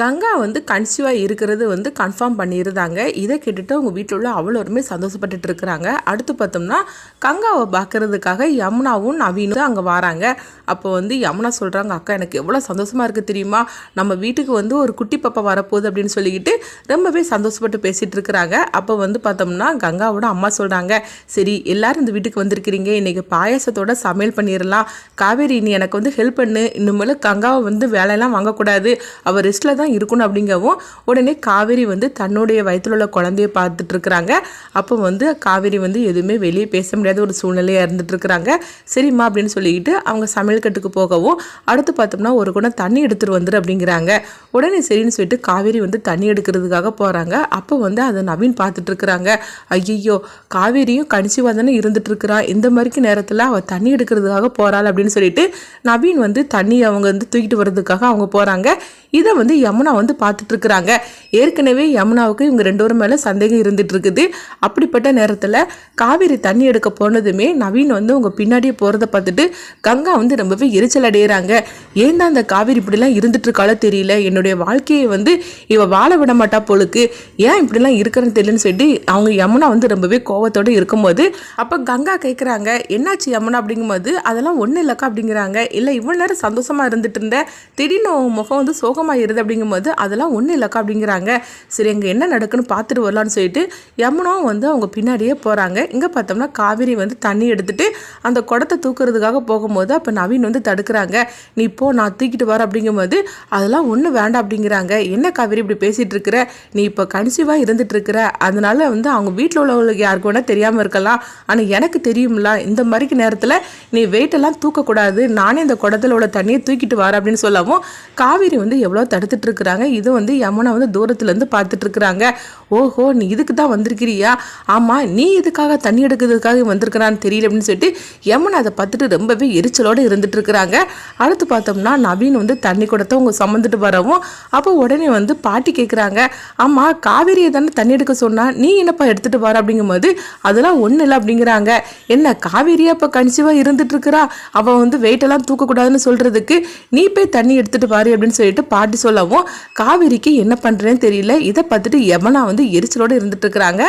கங்கா வந்து கன்சீவாக இருக்கிறது வந்து கன்ஃபார்ம் பண்ணியிருந்தாங்க. இதை கேட்டுட்டு அவங்க வீட்டில் உள்ள அவ்வளோருமே சந்தோஷப்பட்டுட்டு இருக்கிறாங்க. அடுத்து பார்த்தோம்னா கங்காவை பார்க்கறதுக்காக யமுனாவும் நவீனும் அங்கே வராங்க. அப்போ வந்து யமுனா சொல்கிறாங்க அக்கா எனக்கு எவ்வளோ சந்தோஷமாக இருக்குது தெரியுமா? நம்ம வீட்டுக்கு வந்து ஒரு குட்டி பாப்பா வரப்போகுது அப்படின்னு சொல்லிக்கிட்டு ரொம்பவே சந்தோஷப்பட்டு பேசிகிட்டு இருக்கிறாங்க. அப்போ வந்து பார்த்தோம்னா கங்காவோட அம்மா சொல்கிறாங்க சரி எல்லோரும் இந்த வீட்டுக்கு வந்திருக்கிறீங்க. இன்றைக்கி பாயசத்தோட சமையல் பண்ணிடலாம் காவேரி நீ எனக்கு வந்து ஹெல்ப் பண்ணு. இனிமேல் கங்காவை வந்து வேலையெல்லாம் வாங்கக்கூடாது. அவள் ரெஸ்ட்டில் தான் இருக்கணும் அப்படிங்கவும் உடனே காவேரி வந்து தன்னுடைய வயிற்றில் உள்ள குழந்தைய பார்த்துட்டு இருக்கிறாங்க. அப்போ வந்து காவேரி வந்து எதுவுமே வெளியே பேச முடியாத ஒரு சூழ்நிலையாக இருந்துட்டு இருக்கிறாங்க. சரிம்மா அப்படின்னு சொல்லிக்கிட்டு அவங்க சமையல் கட்டுக்கு போகவும் அடுத்து பார்த்தோம்னா ஒரு குடம் தண்ணி எடுத்துகிட்டு வந்துரு அப்படிங்கிறாங்க. உடனே சரின்னு சொல்லிட்டு காவேரி வந்து தண்ணி எடுக்கிறதுக்காக போகிறாங்க அப்போ வந்து அதை நவீன் பார்த்துட்டு இருக்கிறாங்க. ஐயோ காவேரியும் கணிச்சிவா தானே இருந்துட்டு இருக்கிறா. இந்த மாதிரிக்கு நேரத்தில் அவள் தண்ணி எடுக்கிறதுக்காக போகிறாள் அப்படின்னு சொல்லிட்டு நவீன் வந்து தண்ணி அவங்க வந்து தூக்கிட்டு வர்றதுக்காக அவங்க போகிறாங்க இதை வந்து யமுனா யமுனா வந்து பார்த்துட்ருக்குறாங்க. ஏற்கனவே யமுனாவுக்கு இவங்க ரெண்டு பேரும் மேலே சந்தேகம் இருந்துகிட்ருக்குது அப்படிப்பட்ட நேரத்தில் காவேரி தண்ணி எடுக்க போனதுமே நவீன் வந்து அவங்க பின்னாடியே போகிறத பார்த்துட்டு கங்கா வந்து ரொம்பவே எரிச்சல் அடையிறாங்க. ஏன் தான் அந்த காவேரி இப்படிலாம் இருந்துட்டிருக்காளோ தெரியல. என்னுடைய வாழ்க்கையை வந்து இவள் வாழ விட மாட்டா போலுக்கு. ஏன் இப்படிலாம் இருக்கிறேன்னு தெரியலன்னு சொல்லிட்டு அவங்க யமுனா வந்து ரொம்பவே கோவத்தோட இருக்கும்போது அப்போ கங்கா கேட்குறாங்க என்னாச்சு யமுனா? அப்படிங்கும்போது அதெல்லாம் ஒன்றும் இல்லைக்கா அப்படிங்கிறாங்க. இல்லை இவ்வளோ நேரம் சந்தோஷமாக இருந்துட்டு இருந்தேன் திடீர்னு முகம் வந்து சோகமாக இருது அப்படிங்கும்போது அதெல்லாம் ஒன்றும் இல்லைக்கா அப்படிங்கிறாங்க. சரி அங்கே என்ன நடக்குன்னு பார்த்துட்டு வரலான்னு சொல்லிட்டு யமுனாவும் வந்து அவங்க பின்னாடியே போகிறாங்க இங்கே பார்த்தோம்னா காவேரி வந்து தண்ணி எடுத்துகிட்டு அந்த குடத்தை தூக்குறதுக்காக போகும்போது அப்போ நவீன் வந்து தடுக்கிறாங்க. நீ போ நான் தூக்கிட்டு வர அப்படிங்கும்போது அதெல்லாம் ஒன்றும் வேண்டாம் அப்படிங்கிறாங்க. என்ன காவேரி இப்படி பேசிகிட்டு இருக்கிற? நீ இப்போ கன்சீவாக இருந்துட்டு இருக்கிற. அதனால வந்து அவங்க வீட்டில் உள்ளவங்களுக்கு யாருக்கு வேணால் தெரியாமல் இருக்கலாம். ஆனால் எனக்கு தெரியும்ல இந்த மாதிரிக்கு நேரத்தில் நீ வெயிட்டெல்லாம் தூக்கக்கூடாது. நானே இந்த குடத்துல உள்ள தண்ணியை தூக்கிட்டு வர அப்படின்னு சொல்லவும் காவேரி வந்து எவ்வளோ தடுத்துட்டு இருக்கிறாங்க இது வந்து யமுனா வந்து தூரத்துலேருந்து பார்த்துட்டு இருக்கிறாங்க ஓஹோ நீ இதுக்கு தான் வந்திருக்கிறியா? ஆமாம் நீ இதுக்காக தண்ணி எடுக்கிறதுக்காக வந்திருக்கிறான்னு தெரியல அப்படின்னு சொல்லிட்டு யமுனா அதை பார்த்துட்டு ரொம்பவே எரிச்சலோடு இருந்துட்டு இருக்கிறாங்க அடுத்து பார்த்தோம்னா நவீன் வந்து தண்ணி குடத்தை அவங்க சுமந்துட்டு வரவும் அப்போ உடனே வந்து பாட்டி கேட்குறாங்க ஆமாம் காவேரியை தானே தண்ணி எடுக்க சொன்னால் நீ என்னப்பா எடுத்துகிட்டு வர அப்படிங்கும்போது அதெல்லாம் ஒன்றும் இல்லை அப்படிங்கிறாங்க. என்ன காவேரியா இப்போ கன்சீவாக இருந்துட்டு இருக்கிறா அவள் வந்து வெயிட்டெல்லாம் தூக்கக்கூடாதுன்னு சொல்கிறதுக்கு நீ போய் தண்ணி எடுத்துகிட்டு பாரு அப்படின்னு சொல்லிட்டு பாட்டி சொல்லவும் காவேரிக்கு என்ன பண்ணுறேன்னு தெரியல. இதை பார்த்துட்டு யமனா வந்து எரிச்சலோடு இருந்துட்டு இருக்கிறாங்க.